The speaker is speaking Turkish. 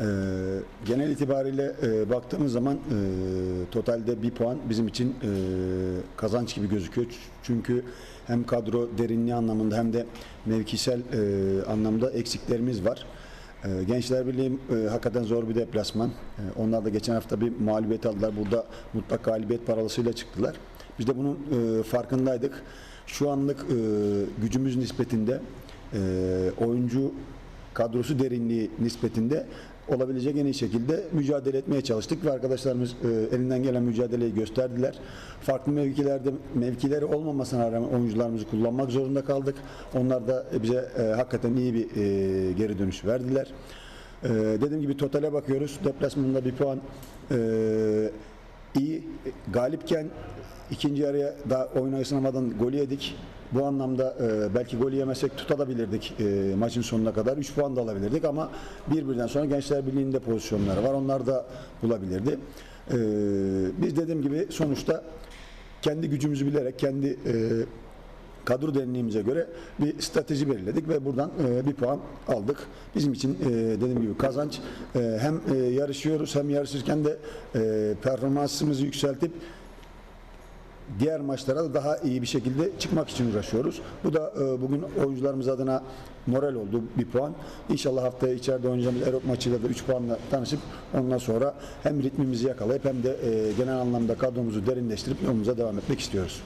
Ee, genel itibariyle e, baktığımız zaman e, totalde bir puan bizim için e, kazanç gibi gözüküyor. Çünkü hem kadro derinliği anlamında hem de mevkisel e, anlamda eksiklerimiz var. E, Gençler Birliği e, hakikaten zor bir deplasman. E, onlar da geçen hafta bir mağlubiyet aldılar. Burada mutlak galibiyet paralısıyla çıktılar. Biz de bunun e, farkındaydık. Şu anlık e, gücümüz nispetinde e, oyuncu kadrosu derinliği nispetinde olabilecek en iyi şekilde mücadele etmeye çalıştık ve arkadaşlarımız e, elinden gelen mücadeleyi gösterdiler. Farklı mevkilerde mevkileri olmamasına rağmen oyuncularımızı kullanmak zorunda kaldık. Onlar da bize e, hakikaten iyi bir e, geri dönüş verdiler. E, dediğim gibi totale bakıyoruz. Deplasmanda bir puan iyi galipken ikinci yarıya da oyuna ısınamadan golü yedik. Bu anlamda e, belki golü yemesek tutabilirdik e, maçın sonuna kadar. 3 puan da alabilirdik ama birbirinden sonra Gençler Birliği'nde pozisyonları var. Onlar da bulabilirdi. E, biz dediğim gibi sonuçta kendi gücümüzü bilerek, kendi e, kadro derinliğimize göre bir strateji belirledik ve buradan e, bir puan aldık. Bizim için e, dediğim gibi kazanç e, hem e, yarışıyoruz hem yarışırken de e, performansımızı yükseltip diğer maçlara da daha iyi bir şekilde çıkmak için uğraşıyoruz. Bu da e, bugün oyuncularımız adına moral oldu bir puan. İnşallah haftaya içeride oynayacağımız Erop maçıyla da 3 puanla tanışıp ondan sonra hem ritmimizi yakalayıp hem de e, genel anlamda kadromuzu derinleştirip yolumuza devam etmek istiyoruz.